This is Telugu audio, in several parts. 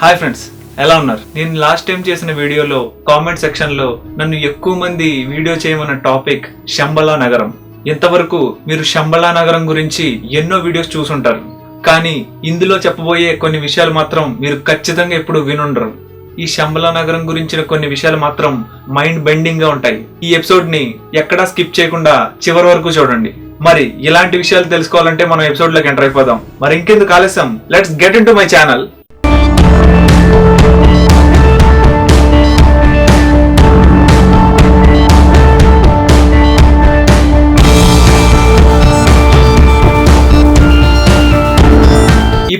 హాయ్ ఫ్రెండ్స్ ఎలా ఉన్నారు? నేను లాస్ట్ టైం చేసిన వీడియోలో కామెంట్ సెక్షన్లో నన్ను ఎక్కువ మంది వీడియో చేయమన్న టాపిక్ శంబలా నగరం. ఇంతవరకు మీరు శంబలా నగరం గురించి ఎన్నో వీడియోస్ చూసుంటారు. కానీ ఇందులో చెప్పబోయే కొన్ని విషయాలు మాత్రం మీరు ఖచ్చితంగా ఎప్పుడు వినుండరు. ఈ శంబలా నగరం గురించిన కొన్ని విషయాలు మాత్రం మైండ్ బెండింగ్గా ఉంటాయి. ఈ ఎపిసోడ్ని ఎక్కడా స్కిప్ చేయకుండా చివరి వరకు చూడండి. మరి ఇలాంటి విషయాలు తెలుసుకోవాలంటే మనం ఎపిసోడ్లోకి ఎంటర్ అయిపోదాం. మరి ఇంకెందుకు ఆలస్యం? Let's get into my channel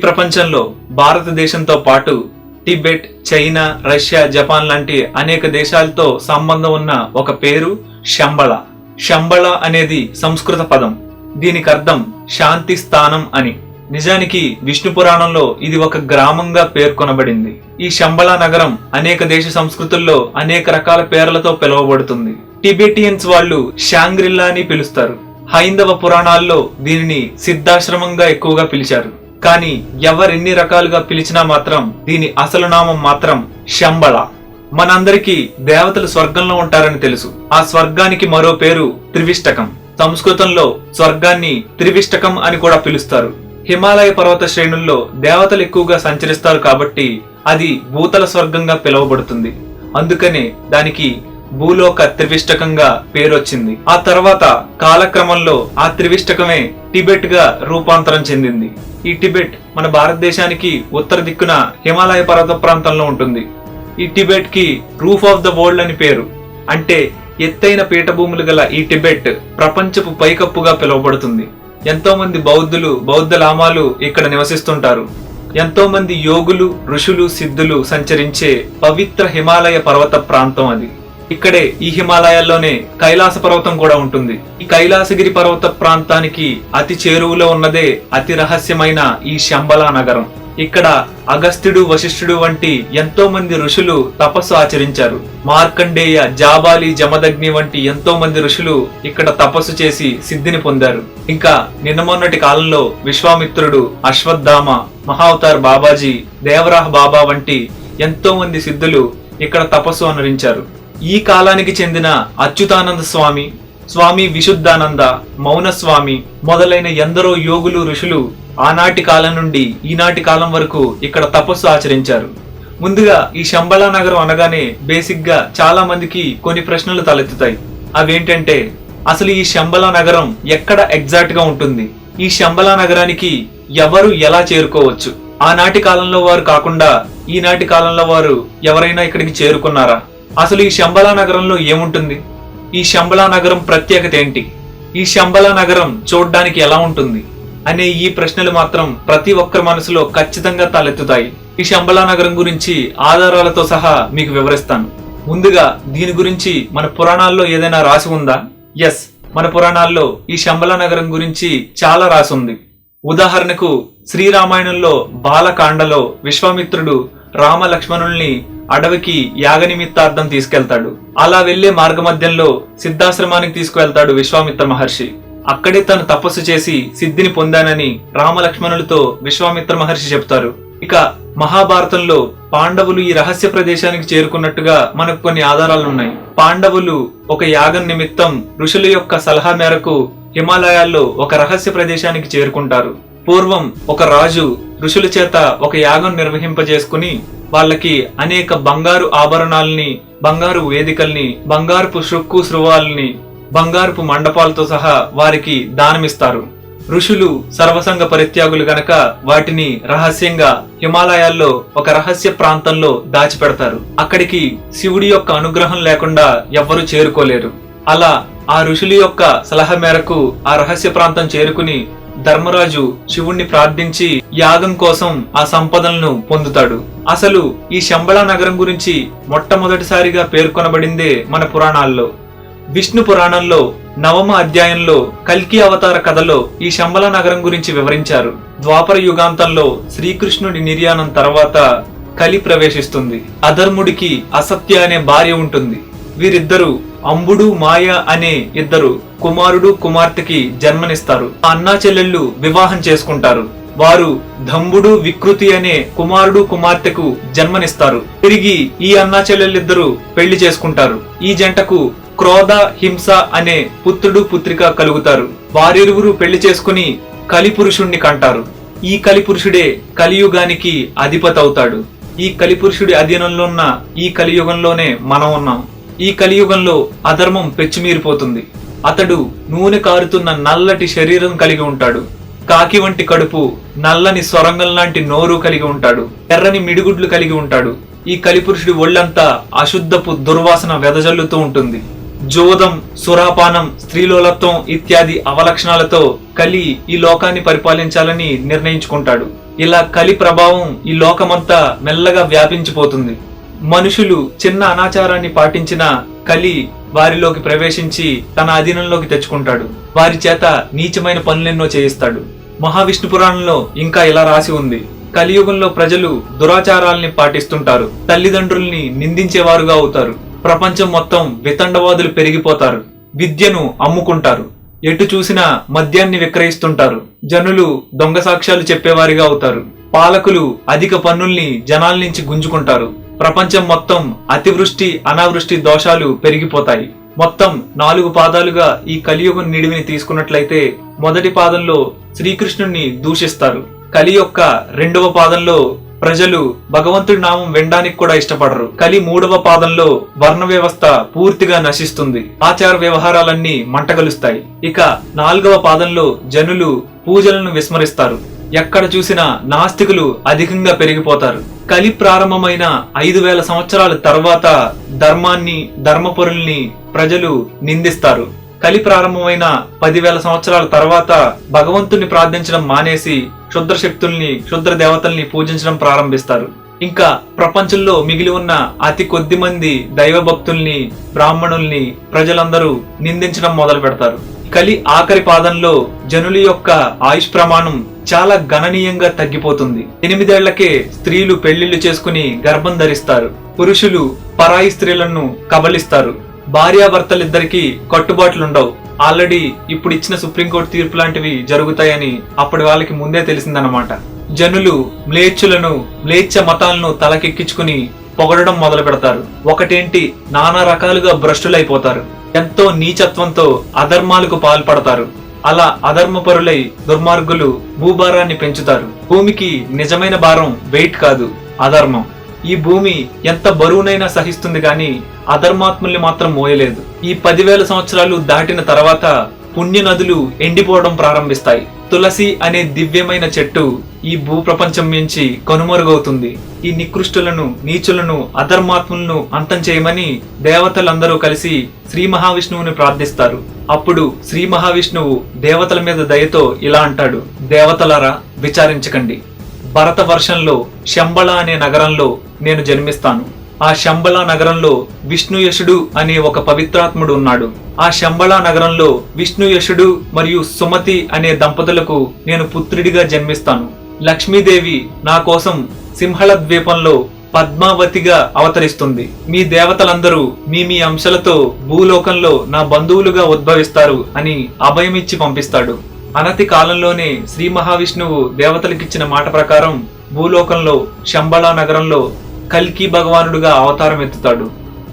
ప్రపంచంలో భారతదేశంతో పాటు టిబెట్ చైనా రష్యా జపాన్ లాంటి అనేక దేశాలతో సంబంధం ఉన్న ఒక పేరు శంబళ. శంబళ అనేది సంస్కృత పదం. దీనికి అర్థం శాంతి స్థానం అని. నిజానికి విష్ణు పురాణంలో ఇది ఒక గ్రామంగా పేర్కొనబడింది. ఈ శంబళ నగరం అనేక దేశ సంస్కృతుల్లో అనేక రకాల పేర్లతో పిలువబడుతుంది. టిబెటియన్స్ వాళ్ళు షాంగ్రిల్లా అని పిలుస్తారు. హైందవ పురాణాల్లో దీనిని సిద్ధాశ్రమంగా ఎక్కువగా పిలిచారు. కానీ ఎవరెన్ని రకాలుగా పిలిచినా మాత్రం దీని అసలు నామం మాత్రం శంబళ. మనందరికీ దేవతలు స్వర్గంలో ఉంటారని తెలుసు. ఆ స్వర్గానికి మరో పేరు త్రివిష్టకం. సంస్కృతంలో స్వర్గాన్ని త్రివిష్టకం అని కూడా పిలుస్తారు. హిమాలయ పర్వత శ్రేణుల్లో దేవతలు ఎక్కువగా సంచరిస్తారు కాబట్టి అది భూతల స్వర్గంగా పిలువబడుతుంది. అందుకనే దానికి భూలోక త్రివిష్టకంగా పేరొచ్చింది. ఆ తర్వాత కాలక్రమంలో ఆ త్రివిష్టకమే టిబెట్గా రూపాంతరం చెందింది. ఈ టిబెట్ మన భారతదేశానికి ఉత్తర దిక్కున హిమాలయ పర్వత ప్రాంతంలో ఉంటుంది. ఈ టిబెట్కి రూఫ్ ఆఫ్ ద వరల్డ్ అని పేరు. అంటే ఎత్తైన పీఠభూములు గల ఈ టిబెట్ ప్రపంచపు పైకప్పుగా పిలువబడుతుంది. ఎంతో మంది బౌద్ధులు బౌద్ధ లామాలు ఇక్కడ నివసిస్తుంటారు. ఎంతో మంది యోగులు ఋషులు సిద్ధులు సంచరించే పవిత్ర హిమాలయ పర్వత ప్రాంతం అది. ఇక్కడే ఈ హిమాలయాల్లోనే కైలాస పర్వతం కూడా ఉంటుంది. ఈ కైలాసగిరి పర్వత ప్రాంతానికి అతి చేరువలో ఉన్నదే అతి రహస్యమైన ఈ శంబలా నగరం. ఇక్కడ అగస్త్యుడు వశిష్ఠుడు వంటి ఎంతో మంది ఋషులు తపస్సు ఆచరించారు. మార్కండేయ జాబాలి జమదగ్ని వంటి ఎంతో మంది ఋషులు ఇక్కడ తపస్సు చేసి సిద్ధిని పొందారు. ఇంకా నిన్న మొన్నటి కాలంలో విశ్వామిత్రుడు అశ్వత్థామ మహావతార్ బాబాజీ దేవరాహ్ బాబా వంటి ఎంతో మంది సిద్ధులు ఇక్కడ తపస్సు అనురించారు. ఈ కాలానికి చెందిన అచ్యుతానంద స్వామి స్వామి విశుద్ధానంద మౌనస్వామి మొదలైన ఎందరో యోగులు ఋషులు ఆనాటి కాలం నుండి ఈనాటి కాలం వరకు ఇక్కడ తపస్సు ఆచరించారు. ముందుగా ఈ శంబళా నగరం అనగానే బేసిక్గా చాలా మందికి కొన్ని ప్రశ్నలు తలెత్తుతాయి. అవేంటంటే అసలు ఈ శంబళా నగరం ఎక్కడ ఎగ్జాక్ట్గా ఉంటుంది? ఈ శంబళా నగరానికి ఎవరు ఎలా చేరుకోవచ్చు? ఆనాటి కాలంలో వారు కాకుండా ఈనాటి కాలంలో వారు ఎవరైనా ఇక్కడికి చేరుకున్నారా? అసలు ఈ శంబళా నగరంలో ఏముంటుంది? ఈ శంబలా నగరం ప్రత్యేకత ఏంటి? ఈ శంబళా నగరం చూడ్డానికి ఎలా ఉంటుంది? అనే ఈ ప్రశ్నలు మాత్రం ప్రతి ఒక్కరి మనసులో ఖచ్చితంగా తలెత్తుతాయి. ఈ శంబలా నగరం గురించి ఆధారాలతో సహా మీకు వివరిస్తాను. ముందుగా దీని గురించి మన పురాణాల్లో ఏదైనా రాసి ఉందా? ఎస్ మన పురాణాల్లో ఈ శంబళా నగరం గురించి చాలా రాసి ఉంది. ఉదాహరణకు శ్రీరామాయణంలో బాలకాండలో విశ్వామిత్రుడు రామ లక్ష్మణుల్ని అడవికి యాగ నిమిత్తార్థం తీసుకెళ్తాడు. అలా వెళ్ళే మార్గమధ్యంలో సిద్ధాశ్రమానికి తీసుకువెళ్తాడు విశ్వామిత్ర మహర్షి. అక్కడే తను తపస్సు చేసి సిద్ధిని పొందానని రామలక్ష్మణులతో విశ్వామిత్ర మహర్షి చెప్తారు ఇక మహాభారతంలో పాండవులు ఈ రహస్య ప్రదేశానికి చేరుకున్నట్టుగా మనకు కొన్ని ఆధారాలున్నాయి. పాండవులు ఒక యాగం నిమిత్తం ఋషుల యొక్క సలహా మేరకు హిమాలయాల్లో ఒక రహస్య ప్రదేశానికి చేరుకుంటారు. పూర్వం ఒక రాజు ఋషుల చేత ఒక యాగం నిర్వహింపజేసుకుని వాళ్ళకి అనేక బంగారు ఆభరణాలని బంగారు వేదికల్ని బంగారుపు శృక్కు శృవాల్ని బంగారుపు మండపాలతో సహా వారికి దానమిస్తారు. ఋషులు సర్వసంగ పరిత్యాగులు గనక వాటిని రహస్యంగా హిమాలయాల్లో ఒక రహస్య ప్రాంతంలో దాచిపెడతారు. అక్కడికి శివుడి యొక్క అనుగ్రహం లేకుండా ఎవ్వరూ చేరుకోలేరు. అలా ఆ ఋషుల యొక్క సలహా మేరకు ఆ రహస్య ప్రాంతం చేరుకుని ధర్మరాజు శివుణ్ణి ప్రార్థించి యాగం కోసం ఆ సంపదలను పొందుతాడు. అసలు ఈ శంబళ నగరం గురించి మొట్టమొదటిసారిగా పేర్కొనబడిందే మన పురాణాల్లో. విష్ణు పురాణంలో నవమ అధ్యాయంలో కల్కి అవతార కథలో ఈ శంబల నగరం గురించి వివరించారు. ద్వాపర యుగాంతంలో శ్రీకృష్ణుడి నిర్యాణం తర్వాత కలి ప్రవేశిస్తుంది. అధర్ముడికి అసత్య అనే భార్య ఉంటుంది. వీరిద్దరూ అంబుడు మాయ అనే ఇద్దరు కుమారుడు కుమార్తెకి జన్మనిస్తారు. ఆ అన్నా చెల్లెళ్ళు వివాహం చేసుకుంటారు. వారు ధంబుడు వికృతి అనే కుమారుడు కుమార్తెకు జన్మనిస్తారు. తిరిగి ఈ అన్నా చెల్లెళ్ళిద్దరూ పెళ్ళి చేసుకుంటారు. ఈ జంటకు క్రోధ హింస అనే పుత్రుడు పుత్రిక కలుగుతారు. వారిరువురు పెళ్ళి చేసుకుని కలిపురుషుణ్ణి కంటారు. ఈ కలిపురుషుడే కలియుగానికి అధిపతి అవుతాడు ఈ కలిపురుషుడి అధీనంలో ఉన్న ఈ కలియుగంలోనే మనం ఉన్నాం. ఈ కలియుగంలో అధర్మం పెచ్చిమీరిపోతుంది. అతడు నూనె కారుతున్న నల్లటి శరీరం కలిగి ఉంటాడు. కాకి వంటి కడుపు నల్లని స్వరంగం లాంటి నోరు కలిగి ఉంటాడు. ఎర్రని మిడిగుడ్లు కలిగి ఉంటాడు. ఈ కలిపురుషుడి ఒళ్ళంతా అశుద్ధపు దుర్వాసన వెదజల్లుతూ ఉంటుంది. జోదం సురాపానం స్త్రీలోలత్వం ఇత్యాది అవలక్షణాలతో కలి ఈ లోకాన్ని పరిపాలించాలని నిర్ణయించుకుంటాడు. ఇలా కలి ప్రభావం ఈ లోకమంతా మెల్లగా వ్యాపించిపోతుంది. మనుషులు చిన్న అనాచారాన్ని పాటించిన కలి వారిలోకి ప్రవేశించి తన అధీనంలోకి తెచ్చుకుంటాడు. వారి చేత నీచమైన పనులెన్నో చేయిస్తాడు. మహావిష్ణు పురాణంలో ఇంకా ఇలా రాసి ఉంది. కలియుగంలో ప్రజలు దురాచారాల్ని పాటిస్తుంటారు. తల్లిదండ్రుల్ని నిందించేవారుగా అవుతారు. ప్రపంచం మొత్తం వితండవాదులు పెరిగిపోతారు. విద్యను అమ్ముకుంటారు. ఎటు చూసినా మద్యాన్ని విక్రయిస్తుంటారు. జనులు దొంగ సాక్ష్యాలు చెప్పేవారిగా అవుతారు. పాలకులు అధిక పన్నుల్ని జనాల నుంచి గుంజుకుంటారు. ప్రపంచం మొత్తం అతివృష్టి అనావృష్టి దోషాలు పెరిగిపోతాయి. మొత్తం నాలుగు పాదాలుగా ఈ కలియుగం నిడివిని తీసుకున్నట్లయితే మొదటి పాదంలో శ్రీకృష్ణుణ్ణి దూషిస్తారు. కలి యొక్క రెండవ పాదంలో ప్రజలు భగవంతుడి నామం వినడానికి కూడా ఇష్టపడరు. కలి మూడవ పాదంలో వర్ణ వ్యవస్థ పూర్తిగా నశిస్తుంది. ఆచార వ్యవహారాలన్నీ మంటగలుస్తాయి. ఇక నాలుగవ పాదంలో జనులు పూజలను విస్మరిస్తారు. ఎక్కడ చూసినా నాస్తికులు అధికంగా పెరిగిపోతారు. కలి ప్రారంభమైన ఐదు వేల సంవత్సరాల తర్వాత ధర్మాన్ని ధర్మపురుల్ని ప్రజలు నిందిస్తారు. కలి ప్రారంభమైన పదివేల సంవత్సరాల తర్వాత భగవంతుని ప్రార్థించడం మానేసి క్షుద్ర శక్తుల్ని క్షుద్ర దేవతల్ని పూజించడం ప్రారంభిస్తారు. ఇంకా ప్రపంచంలో మిగిలి ఉన్న అతి కొద్ది మంది దైవ భక్తుల్ని బ్రాహ్మణుల్ని ప్రజలందరూ నిందించడం మొదలు పెడతారు కలి ఆఖరి పాదంలో జనుల యొక్క ఆయుష్ ప్రమాణం చాలా గణనీయంగా తగ్గిపోతుంది. ఎనిమిదేళ్ళకే స్త్రీలు పెళ్ళిళ్ళు చేసుకుని గర్భం ధరిస్తారు. పురుషులు పరాయి స్త్రీలను కబలిస్తారు భార్యాభర్తలిద్దరికీ కట్టుబాట్లుండవు. ఆల్రెడీ ఇప్పుడు ఇచ్చిన సుప్రీంకోర్టు తీర్పు లాంటివి జరుగుతాయని అప్పటి వాళ్ళకి ముందే తెలిసిందన్నమాట. జనులు మ్లేచ్చులను మ్లేచ్ఛ మతాలను తలకెక్కించుకుని పొగడడం మొదలు పెడతారు ఒకటేంటి? నానా రకాలుగా భ్రష్టులైపోతారు. ఎంతో నీచత్వంతో అధర్మాలకు పాల్పడతారు. అలా అధర్మపరులై దుర్మార్గులు భూభారాన్ని పెంచుతారు. భూమికి నిజమైన భారం వెయిట్ కాదు అధర్మం. ఈ భూమి ఎంత బరువునైనా సహిస్తుంది గాని అధర్మాత్ముల్ని మాత్రం మోయలేదు. ఈ పదివేల సంవత్సరాలు దాటిన తర్వాత పుణ్య నదులు ఎండిపోవడం ప్రారంభిస్తాయి. తులసి అనే దివ్యమైన చెట్టు ఈ భూప్రపంచం నుంచి కనుమరుగవుతుంది. ఈ నికృష్టులను నీచులను అధర్మాత్ములను అంతం చేయమని దేవతలందరూ కలిసి శ్రీ మహావిష్ణువుని ప్రార్థిస్తారు. అప్పుడు శ్రీ మహావిష్ణువు దేవతల మీద దయతో ఇలా అంటాడు. దేవతలారా విచారించకండి. భరత వర్షంలో శంబళ అనే నగరంలో నేను జన్మిస్తాను. ఆ శంబళ నగరంలో విష్ణుయశుడు అనే ఒక పవిత్రాత్ముడు ఉన్నాడు. ఆ శంబళ నగరంలో విష్ణుయశుడు మరియు సుమతి అనే దంపతులకు నేను పుత్రుడిగా జన్మిస్తాను. లక్ష్మీదేవి నా కోసం సింహళ ద్వీపంలో పద్మావతిగా అవతరిస్తుంది. మీ దేవతలందరూ మీ మీ అంశాలతో భూలోకంలో నా బంధువులుగా ఉద్భవిస్తారు అని అభయమిచ్చి పంపిస్తాడు. అనతి కాలంలోనే శ్రీ మహావిష్ణువు దేవతలకిచ్చిన మాట ప్రకారం భూలోకంలో శంబళా నగరంలో కల్కి భగవానుడుగా అవతారం ఎత్తుతాడు.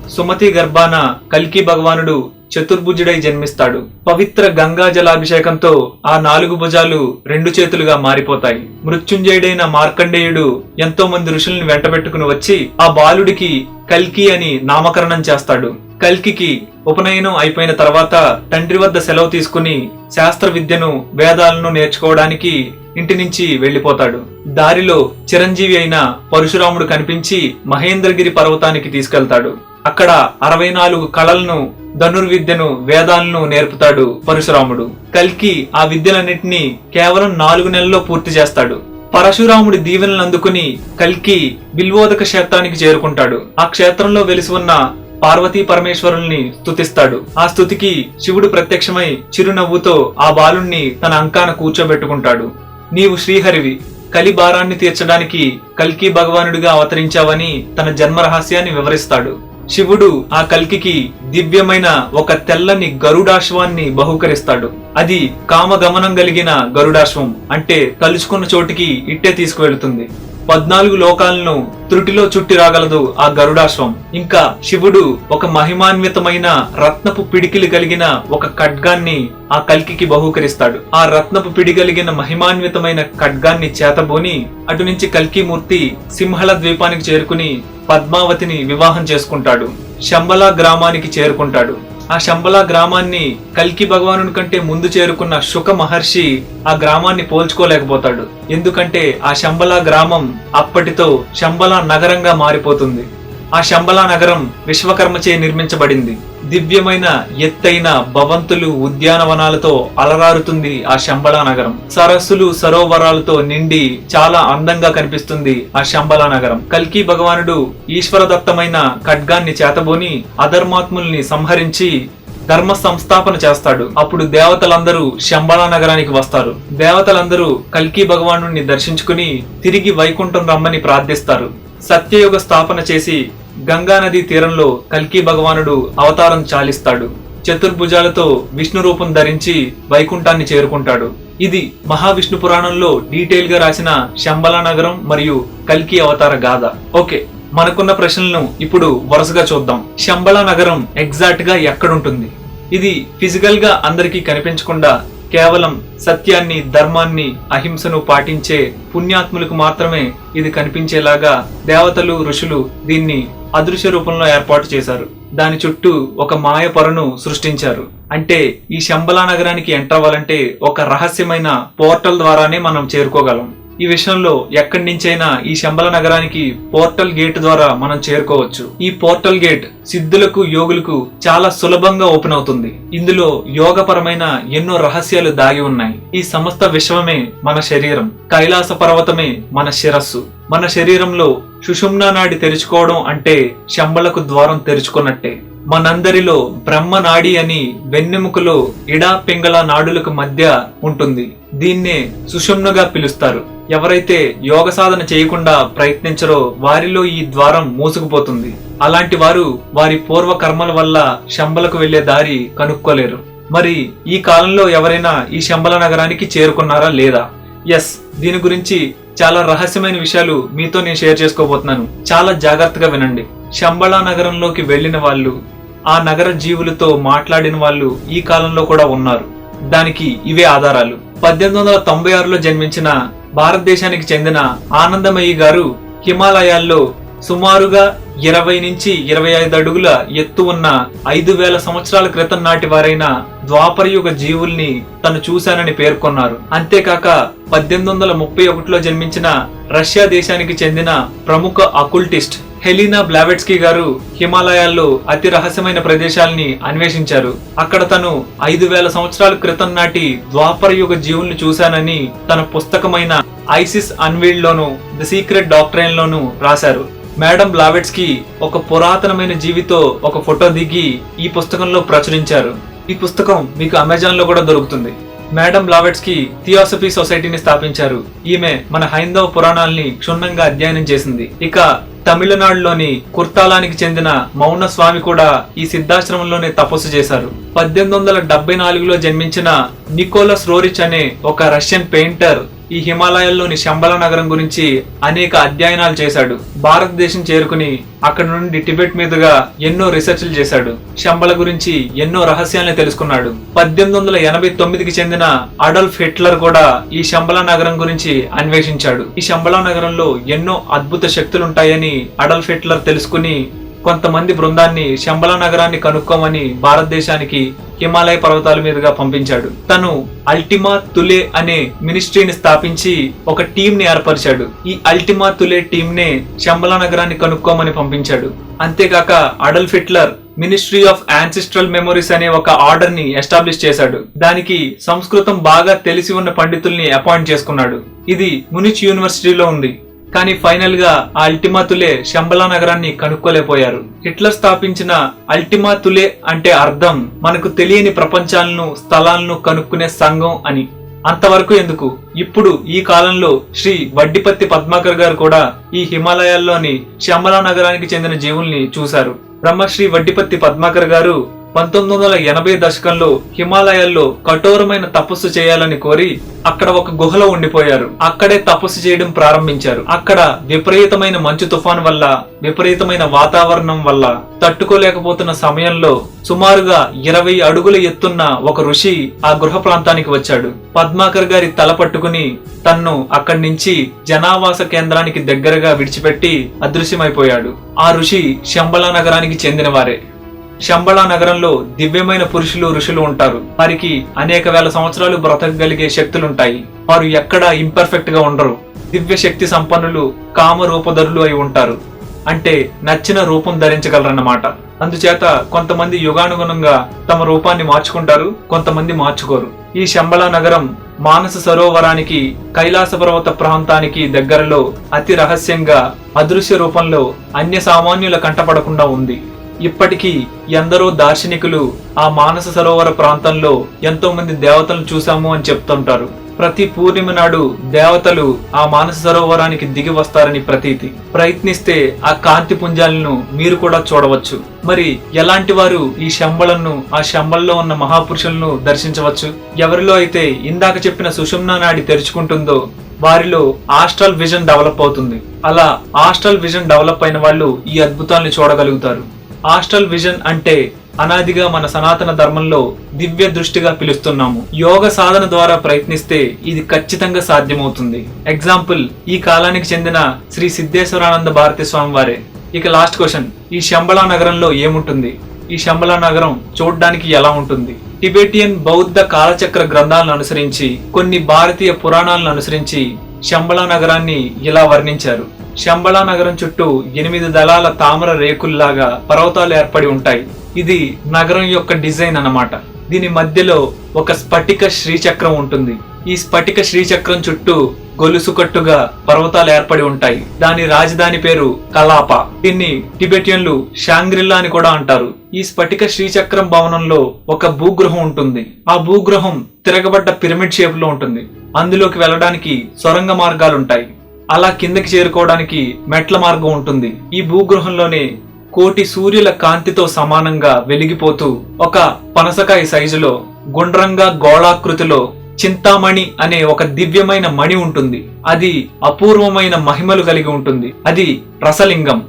సుమతి గర్భాన కల్కి భగవానుడు చతుర్భుజుడై జన్మిస్తాడు. పవిత్ర గంగా జలాభిషేకంతో ఆ నాలుగు భుజాలు రెండు చేతులుగా మారిపోతాయి. మృత్యుంజయుడైన మార్కండేయుడు ఎంతో మంది ఋషుల్ని వెంటబెట్టుకుని వచ్చి ఆ బాలుడికి కల్కి అని నామకరణం చేస్తాడు. కల్కికి ఉపనయనం అయిపోయిన తర్వాత తండ్రి వద్ద సెలవు తీసుకుని శాస్త్ర విద్యను వేదాలను నేర్చుకోవడానికి ఇంటి నుంచి వెళ్ళిపోతాడు దారిలో చిరంజీవి అయిన పరశురాముడు కనిపించి మహేంద్రగిరి పర్వతానికి తీసుకెళ్తాడు. అక్కడ అరవై నాలుగు కళలను ధనుర్విద్యను వేదాలను నేర్పుతాడు పరశురాముడు. కల్కి ఆ విద్యలన్నింటినీ కేవలం నాలుగు నెలల్లో పూర్తి చేస్తాడు. పరశురాముడి దీవెనలు అందుకుని కల్కి బిల్వోదక క్షేత్రానికి చేరుకుంటాడు. ఆ క్షేత్రంలో వెలిసి ఉన్న పార్వతీ పరమేశ్వరుల్ని స్తుతిస్తాడు. ఆ స్తుతికి శివుడు ప్రత్యక్షమై చిరునవ్వుతో ఆ బాలుణ్ణి తన అంకాన కూర్చోబెట్టుకుంటాడు. నీవు శ్రీహరివి కలి భారాన్ని తీర్చడానికి కల్కి భగవానుడిగా అవతరించావని తన జన్మ రహస్యాన్ని వివరిస్తాడు. శివుడు ఆ కల్కికి దివ్యమైన ఒక తెల్లని గరుడాశ్వాన్ని బహుకరిస్తాడు. అది కామగమనం కలిగిన గరుడాశ్వం అంటే తలుచుకున్న చోటికి ఇట్టే తీసుకువెళ్తుంది. పద్నాలుగు లోకాలను త్రుటిలో చుట్టి రాగలదు ఆ గరుడాశ్వం. ఇంకా శివుడు ఒక మహిమాన్వితమైన రత్నపు పిడికిలి కలిగిన ఒక ఖడ్గాన్ని ఆ కల్కికి బహూకరిస్తాడు. ఆ రత్నపు పిడి కలిగిన మహిమాన్వితమైన ఖడ్గాన్ని చేతబోని అటు నుంచి కల్కి మూర్తి సింహళ ద్వీపానికి చేరుకుని పద్మావతిని వివాహం చేసుకుంటాడు. శంబల గ్రామానికి చేరుకుంటాడు. ఆ శంబల గ్రామాన్ని కల్కి భగవాను కంటే ముందు చేరుకున్న శుక మహర్షి ఆ గ్రామాన్ని పోల్చుకోలేకపోతాడు. ఎందుకంటే ఆ శంబల గ్రామం అప్పటితో శంబల నగరంగా మారిపోతుంది. ఆ శంబలా నగరం విశ్వకర్మచే నిర్మించబడింది. దివ్యమైన ఎత్తైన భవంతులు ఉద్యానవనాలతో అలరారుతుంది ఆ శంబళా నగరం. సరస్సులు సరోవరాలతో నిండి చాలా అందంగా కనిపిస్తుంది ఆ శంబల నగరం. కల్కి భగవానుడు ఈశ్వరదత్తమైన ఖడ్గాన్ని చేతబోని అధర్మాత్ముల్ని సంహరించి ధర్మ సంస్థాపన చేస్తాడు. అప్పుడు దేవతలందరూ శంబళ నగరానికి వస్తారు. దేవతలందరూ కల్కి భగవాను దర్శించుకుని తిరిగి వైకుంఠం రమ్మని ప్రార్థిస్తారు. సత్యయుగ స్థాపన చేసి గంగానది తీరంలో కల్కి భగవానుడు అవతారం చాలిస్తాడు. చతుర్భుజాలతో విష్ణు రూపం ధరించి వైకుంఠాన్ని చేరుకుంటాడు. ఇది మహావిష్ణు పురాణంలో డీటెయిల్గా రాసిన శంబల నగరం మరియు కల్కి అవతార గాథ. ఓకే మనకున్న ప్రశ్నలను ఇప్పుడు వరుసగా చూద్దాం. శంబళ నగరం ఎగ్జాక్ట్గా ఎక్కడుంటుంది? ఇది ఫిజికల్గా అందరికీ కనిపించకుండా కేవలం సత్యాన్ని ధర్మాన్ని అహింసను పాటించే పుణ్యాత్ములకు మాత్రమే ఇది కనిపించేలాగా దేవతలు ఋషులు దీన్ని అదృశ్య రూపంలో ఏర్పాటు చేశారు. దాని చుట్టూ ఒక మాయ పొరను సృష్టించారు. అంటే ఈ శంబలా నగరానికి ఎంటర్ అవ్వాలంటే ఒక రహస్యమైన పోర్టల్ ద్వారానే మనం చేరుకోగలం. ఈ విషయంలో ఎక్కడి నుంచైనా ఈ శంబల నగరానికి పోర్టల్ గేట్ ద్వారా మనం చేరుకోవచ్చు. ఈ పోర్టల్ గేట్ సిద్ధులకు యోగులకు చాలా సులభంగా ఓపెన్ అవుతుంది. ఇందులో యోగపరమైన ఎన్నో రహస్యాలు దాగి ఉన్నాయి. ఈ సమస్త విశ్వమే మన శరీరం. కైలాస పర్వతమే మన శిరస్సు. మన శరీరంలో సుషుమ్నా నాడి తెరుచుకోవడం అంటే శంబలకు ద్వారం తెరుచుకున్నట్టే. మనందరిలో బ్రహ్మ నాడి అని వెన్నెముకలో ఇడా పింగళ నాడులకు మధ్య ఉంటుంది. దీన్నే సుషుమ్నగా పిలుస్తారు. ఎవరైతే యోగ సాధన చేయకుండా ప్రయత్నించరో వారిలో ఈ ద్వారం మూసుకుపోతుంది. అలాంటి వారు వారి పూర్వ కర్మల వల్ల శంబలకు వెళ్ళే దారి కనుక్కోలేరు. మరి ఈ కాలంలో ఎవరైనా ఈ శంబల నగరానికి చేరుకున్నారా లేదా? ఎస్ దీని గురించి చాలా రహస్యమైన విషయాలు మీతో నేను షేర్ చేసుకోబోతున్నాను. చాలా జాగ్రత్తగా వినండి. శంబళ నగరంలోకి వెళ్ళిన వాళ్ళు ఆ నగర జీవులతో మాట్లాడిన వాళ్ళు ఈ కాలంలో కూడా ఉన్నారు. దానికి ఇవే ఆధారాలు. పద్దెనిమిది వందల తొంభై ఆరులో జన్మించిన భారతదేశానికి చెందిన ఆనందమయ్యి గారు హిమాలయాల్లో సుమారుగా ఇరవై నుంచి ఇరవై ఐదు అడుగుల ఎత్తు ఉన్న ఐదు వేల సంవత్సరాల క్రితం నాటి వారైన ద్వాపరయుగ జీవుల్ని తను చూశానని పేర్కొన్నారు. అంతేకాక పద్దెనిమిది వందల ముప్పై ఒకటిలో జన్మించిన రష్యా దేశానికి చెందిన ప్రముఖ అకుల్టిస్ట్ హెలీనా బ్లావెట్స్కీ గారు హిమాలయాల్లో అతి రహస్యమైన ప్రదేశాల్ని అన్వేషించారు. అక్కడ తను ఐదు వేల సంవత్సరాల క్రితం నాటి ద్వాపర యుగ జీవుల్ని చూశానని తన పుస్తకమైన ఐసిస్ అన్వీల్డ్ లోను ద సీక్రెట్ డాక్టరైన్ లోను రాశారు. మేడం బ్లావెట్స్కి ఒక పురాతనమైన జీవితో ఒక ఫోటో దిగి ఈ పుస్తకంలో ప్రచురించారు. ఈ పుస్తకం మీకు అమెజాన్లో కూడా దొరుకుతుంది. మేడం లావెట్స్కి థియోసఫీ సొసైటీని స్థాపించారు. ఈమె మన హైందవ పురాణాల్ని క్షుణ్ణంగా అధ్యయనం చేసింది. ఇక తమిళనాడులోని కుర్తాలానికి చెందిన మౌన స్వామి కూడా ఈ సిద్ధాశ్రమంలోనే తపస్సు చేశారు. పద్దెనిమిది వందల డెబ్బై నాలుగులో జన్మించిన నికోలస్ రోరిచ్ అనే ఒక రష్యన్ పెయింటర్ ఈ హిమాలయాల్లోని శంబల నగరం గురించి అనేక అధ్యయనాలు చేశాడు. భారతదేశం చేరుకుని అక్కడ నుండి టిబెట్ మీదుగా ఎన్నో రీసెర్చ్లు చేశాడు. శంబల గురించి ఎన్నో రహస్యాలను తెలుసుకున్నాడు. పద్దెనిమిది వందల ఎనభై తొమ్మిదికి చెందిన అడల్ఫ్ హిట్లర్ కూడా ఈ శంబల నగరం గురించి అన్వేషించాడు. ఈ శంబల నగరంలో ఎన్నో అద్భుత శక్తులుంటాయని అడల్ఫ్ హిట్లర్ తెలుసుకుని కొంతమంది బృందాన్ని శంబల నగరాన్ని కనుక్కోమని భారతదేశానికి హిమాలయ పర్వతాల మీదుగా పంపించాడు. తను అల్టిమా తులే అనే మినిస్ట్రీని స్థాపించి ఒక టీం ని ఏర్పరిచాడు. ఈ అల్టిమా తులే టీం నే శంబల నగరాన్ని కనుక్కోమని పంపించాడు. అంతేకాక Adolf Hitler ministry of ancestral memories అనే ఒక ఆర్డర్ని ఎస్టాబ్లిష్ చేశాడు. దానికి సంస్కృతం బాగా తెలిసి ఉన్న పండితుల్ని అపాయింట్ చేసుకున్నాడు. ఇది మునిచ్ యూనివర్సిటీలో ఉంది. కానీ ఫైనల్గా ఆ అల్టిమా తులే శంబలా నగరాన్ని కనుక్కోలేకపోయారు. హిట్లర్ స్థాపించిన అల్టిమా తులే అంటే అర్థం మనకు తెలియని ప్రపంచాలను స్థలాలను కనుక్కునే సంఘం అని. అంతవరకు ఎందుకు? ఇప్పుడు ఈ కాలంలో శ్రీ వడ్డిపత్తి పద్మాకర్ గారు కూడా ఈ హిమాలయాల్లోని శంబలా నగరానికి చెందిన జీవుల్ని చూశారు. బ్రహ్మశ్రీ వడ్డిపత్తి పద్మాకర్ గారు పంతొమ్మిది వందల ఎనభై దశకంలో హిమాలయాల్లో కఠోరమైన తపస్సు చేయాలని కోరి అక్కడ ఒక గుహలో ఉండిపోయారు. అక్కడే తపస్సు చేయడం ప్రారంభించారు. అక్కడ విపరీతమైన మంచు తుఫాన్ వల్ల విపరీతమైన వాతావరణం వల్ల తట్టుకోలేకపోతున్న సమయంలో సుమారుగా ఇరవై అడుగుల ఎత్తున్న ఒక ఋషి ఆ గృహ ప్రాంతానికి వచ్చాడు. పద్మాకర్ గారి తల పట్టుకుని తన్ను అక్కడి నుంచి జనావాస కేంద్రానికి దగ్గరగా విడిచిపెట్టి అదృశ్యమైపోయాడు. ఆ ఋషి శంబలా నగరానికి చెందినవారే. శంబళా నగరంలో దివ్యమైన పురుషులు ఋషులు ఉంటారు. వారికి అనేక వేల సంవత్సరాలు బ్రతకగలిగే శక్తులుంటాయి. వారు ఎక్కడా ఇంపర్ఫెక్ట్గా ఉండరు. దివ్య శక్తి సంపన్నులు కామ రూపధరులు అయి ఉంటారు. అంటే నచ్చిన రూపం ధరించగలరన్నమాట. అందుచేత కొంతమంది యుగానుగుణంగా తమ రూపాన్ని మార్చుకుంటారు కొంతమంది మార్చుకోరు. ఈ శంబళా నగరం మానస సరోవరానికి కైలాస పర్వత ప్రాంతానికి దగ్గరలో అతి రహస్యంగా అదృశ్య రూపంలో అన్య సామాన్యుల కంటపడకుండా ఉంది. ఇప్పటికీ ఎందరో దార్శనికులు ఆ మానస సరోవర ప్రాంతంలో ఎంతో మంది దేవతలను చూశాము అని చెప్తుంటారు. ప్రతి పూర్ణిమ నాడు దేవతలు ఆ మానస సరోవరానికి దిగి వస్తారని ప్రతీతి. ప్రయత్నిస్తే ఆ కాంతి పుంజాలను మీరు కూడా చూడవచ్చు. మరి ఎలాంటి వారు ఈ శంబలను ఆ శంబల్లో ఉన్న మహాపురుషులను దర్శించవచ్చు? ఎవరిలో అయితే ఇందాక చెప్పిన సుషుమ్నా నాడి తెరుచుకుంటుందో వారిలో ఆస్ట్రల్ విజన్ డెవలప్ అవుతుంది. అలా ఆస్ట్రల్ విజన్ డెవలప్ అయిన వాళ్ళు ఈ అద్భుతాన్ని చూడగలుగుతారు. ఆస్ట్రల్ విజన్ అంటే అనాదిగా మన సనాతన ధర్మంలో దివ్య దృష్టిగా పిలుస్తున్నాము. యోగ సాధన ద్వారా ప్రయత్నిస్తే ఇది ఖచ్చితంగా సాధ్యమవుతుంది. ఎగ్జాంపుల్ ఈ కాలానికి చెందిన శ్రీ సిద్ధేశ్వరానంద భారతి స్వామి వారే ఇక లాస్ట్ క్వశ్చన్ ఈ శంబళా నగరంలో ఏముంటుంది? ఈ శంబళా నగరం చూడడానికి ఎలా ఉంటుంది? టిబెటియన్ బౌద్ధ కాలచక్ర గ్రంథాలను అనుసరించి కొన్ని భారతీయ పురాణాలను అనుసరించి శంబళా నగరాన్ని ఇలా వర్ణించారు. శంబళా నగరం చుట్టూ ఎనిమిది దళాల తామర రేకుల్లాగా పర్వతాలు ఏర్పడి ఉంటాయి. ఇది నగరం యొక్క డిజైన్ అన్నమాట. దీని మధ్యలో ఒక స్ఫటిక శ్రీచక్రం ఉంటుంది. ఈ స్ఫటిక శ్రీచక్రం చుట్టూ గొలుసుకట్టుగా పర్వతాలు ఏర్పడి ఉంటాయి. దాని రాజధాని పేరు కలాప. దీన్ని టిబెటియన్లు షాంగ్రిల్లా అని కూడా అంటారు. ఈ స్ఫటిక శ్రీచక్రం భవనంలో ఒక భూగృహం ఉంటుంది. ఆ భూగ్రహం తిరగబడ్డ పిరమిడ్ షేప్లో ఉంటుంది. అందులోకి వెళ్ళడానికి సొరంగ మార్గాలుంటాయి. అలా కిందకి చేరుకోవడానికి మెట్ల మార్గం ఉంటుంది. ఈ భూగృహంలోనే కోటి సూర్యుల కాంతితో సమానంగా వెలిగిపోతూ ఒక పనసకాయ సైజులో గుండ్రంగా గోళాకృతిలో చింతామణి అనే ఒక దివ్యమైన మణి ఉంటుంది. అది అపూర్వమైన మహిమలు కలిగి ఉంటుంది. అది రసలింగం.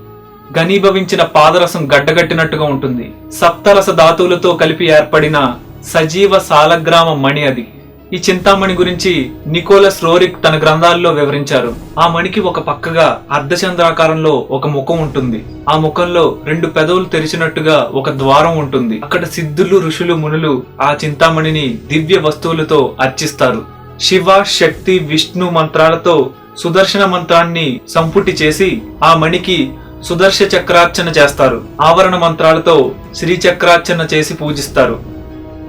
ఘనీభవించిన పాదరసం గడ్డగట్టినట్టుగా ఉంటుంది. సప్తరస ధాతువులతో కలిపి ఏర్పడిన సజీవ సాలగ్రామ మణి అది. ఈ చింతామణి గురించి నికోలస్ రోరిక్ తన గ్రంథాల్లో వివరించారు. ఆ మణికి ఒక పక్కగా అర్ధచంద్రాకారంలో ఒక ముఖం ఉంటుంది. ఆ ముఖంలో రెండు పెదవులు తెరిచినట్టుగా ఒక ద్వారం ఉంటుంది. అక్కడ సిద్ధులు ఋషులు మునులు ఆ చింతామణిని దివ్య వస్తువులతో అర్చిస్తారు. శివ శక్తి విష్ణు మంత్రాలతో సుదర్శన మంత్రాన్ని సంపుటి చేసి ఆ మణికి సుదర్శ చక్రార్చన చేస్తారు. ఆవరణ మంత్రాలతో శ్రీ చక్రార్చన చేసి పూజిస్తారు.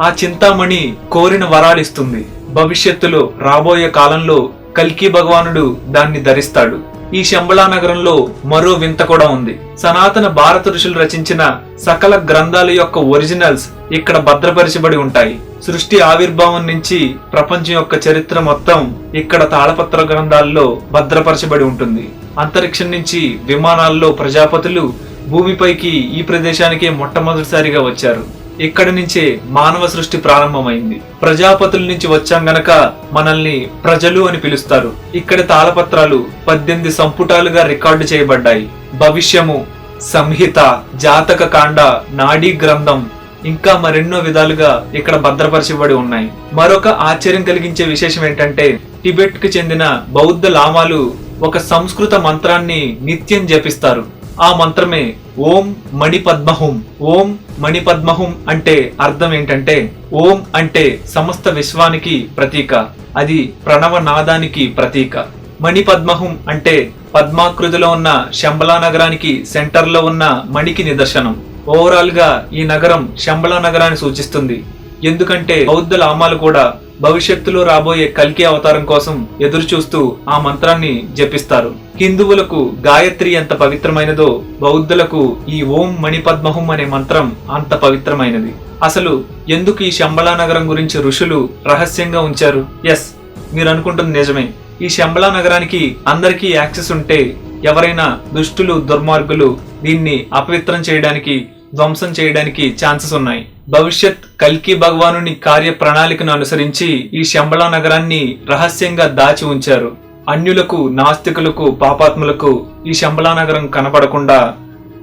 ఆ చింతామణి కోరిన వరాలిస్తుంది భవిష్యత్తులో రాబోయే కాలంలో కల్కి భగవానుడు దాన్ని ధరిస్తాడు. ఈ శంబళా నగరంలో మరో వింత కూడా ఉంది. సనాతన భారత ఋషులు రచించిన సకల గ్రంథాల యొక్క ఒరిజినల్స్ ఇక్కడ భద్రపరచబడి ఉంటాయి. సృష్టి ఆవిర్భావం నుంచి ప్రపంచం యొక్క చరిత్ర మొత్తం ఇక్కడ తాళపత్ర గ్రంథాల్లో భద్రపరచబడి ఉంటుంది. అంతరిక్షం నుంచి విమానాల్లో ప్రజాపతులు భూమిపైకి ఈ ప్రదేశానికే మొట్టమొదటిసారిగా వచ్చారు. ఇక్కడి నుంచే మానవ సృష్టి ప్రారంభమైంది. ప్రజాపతుల నుంచి వచ్చాం గనక మనల్ని ప్రజలు అని పిలుస్తారు. ఇక్కడి తాళపత్రాలు పద్దెనిమిది సంపుటాలుగా రికార్డు చేయబడ్డాయి. భవిష్యము సంహిత జాతక కాండ నాడీ గ్రంథం ఇంకా మరెన్నో విధాలుగా ఇక్కడ భద్రపరచబడి ఉన్నాయి. మరొక ఆశ్చర్యం కలిగించే విశేషం ఏంటంటే టిబెట్కు చెందిన బౌద్ధ లామాలు ఒక సంస్కృత మంత్రాన్ని నిత్యం జపిస్తారు. ఆ మంత్రమే ఓం మణిపద్మహుం. ఓం మణిపద్మహుం అంటే అర్థం ఏంటంటే ఓం అంటే సమస్త విశ్వానికి ప్రతీక. అది ప్రణవ నాదానికి ప్రతీక. మణిపద్మహుం అంటే పద్మాకృతిలో ఉన్న శంబలా నగరానికి సెంటర్లో ఉన్న మణికి నిదర్శనం. ఓవరాల్గా ఈ నగరం శంబలా నగరాన్ని సూచిస్తుంది. ఎందుకంటే బౌద్ధ లామాలు కూడా భవిష్యత్తులో రాబోయే కల్కి అవతారం కోసం ఎదురు చూస్తూ ఆ మంత్రాన్ని జపిస్తారు. హిందువులకు గాయత్రి ఎంత పవిత్రమైనదో బౌద్ధులకు ఈ ఓం మణిపద్మహం అనే మంత్రం అంత పవిత్రమైనది. అసలు ఎందుకు ఈ శంబళా నగరం గురించి ఋషులు రహస్యంగా ఉంచారు? ఎస్ మీరు అనుకుంటుంది నిజమే. ఈ శంబళా నగరానికి అందరికీ యాక్సెస్ ఉంటే ఎవరైనా దుష్టులు దుర్మార్గులు దీన్ని అపవిత్రం చేయడానికి ధ్వంసం చేయడానికి ఛాన్సెస్ ఉన్నాయి. భవిష్యత్ కల్కి భగవానుని కార్య ప్రణాళికను అనుసరించి ఈ శంబళా నగరాన్ని రహస్యంగా దాచి ఉంచారు. అన్యులకు నాస్తికులకు పాపాత్ములకు ఈ శంబళా నగరం కనపడకుండా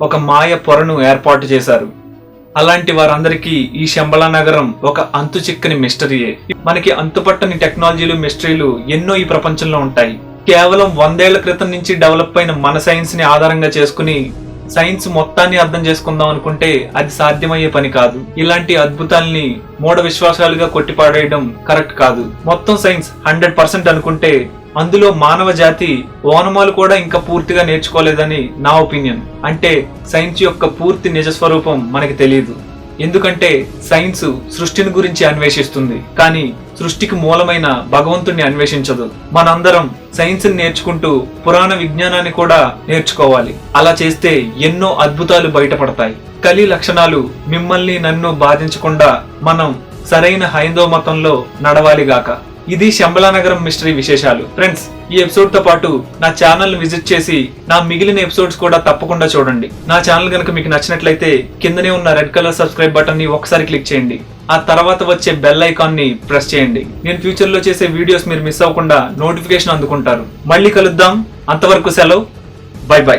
ఒక మాయ పొరను ఏర్పాటు చేశారు. అలాంటి వారందరికీ ఈ శంబళా నగరం ఒక అంతు చిక్కని మిస్టరీయే. మనకి అంతుపట్టని టెక్నాలజీలు మిస్టరీలు ఎన్నో ఈ ప్రపంచంలో ఉంటాయి. కేవలం వందేళ్ళ క్రితం నుంచి డెవలప్ అయిన మన సైన్స్ని ఆధారంగా చేసుకుని సైన్స్ మొత్తాన్ని అర్థం చేసుకుందాం అనుకుంటే అది సాధ్యమయ్యే పని కాదు. ఇలాంటి అద్భుతాల్ని మూఢ విశ్వాసాలుగా కొట్టిపాడేయడం కరెక్ట్ కాదు. మొత్తం సైన్స్ హండ్రెడ్ పర్సెంట్ అనుకుంటే అందులో మానవ జాతి ఓనమాలు కూడా ఇంకా పూర్తిగా నేర్చుకోలేదని నా ఒపీనియన్. అంటే సైన్స్ యొక్క పూర్తి నిజ స్వరూపం మనకి తెలియదు ఎందుకంటే సైన్స్ సృష్టిని గురించి అన్వేషిస్తుంది కానీ సృష్టికి మూలమైన భగవంతుణ్ణి అన్వేషించదు. మనందరం సైన్స్ నేర్చుకుంటూ పురాణ విజ్ఞానాన్ని కూడా నేర్చుకోవాలి. అలా చేస్తే ఎన్నో అద్భుతాలు బయటపడతాయి. కలి లక్షణాలు మిమ్మల్ని నన్ను బాధించకుండా మనం సరైన హైందవ మతంలో నడవాలిగాక ఇది శంబలా నగరం మిస్టరీ విశేషాలు. ఫ్రెండ్స్ ఈ ఎపిసోడ్తో పాటు నా ఛానల్ విజిట్ చేసి నా మిగిలిన ఎపిసోడ్స్ కూడా తప్పకుండా చూడండి. నా ఛానల్ కనుక మీకు నచ్చినట్లయితే కిందనే ఉన్న రెడ్ కలర్ సబ్స్క్రైబ్ బటన్ని ఒకసారి క్లిక్ చేయండి. ఆ తర్వాత వచ్చే బెల్ ఐకాన్ని ప్రెస్ చేయండి. నేను ఫ్యూచర్లో చేసే వీడియోస్ మీరు మిస్ అవ్వకుండా నోటిఫికేషన్ అందుకుంటారు. మళ్ళీ కలుద్దాం. అంతవరకు సెలవు. Bye bye.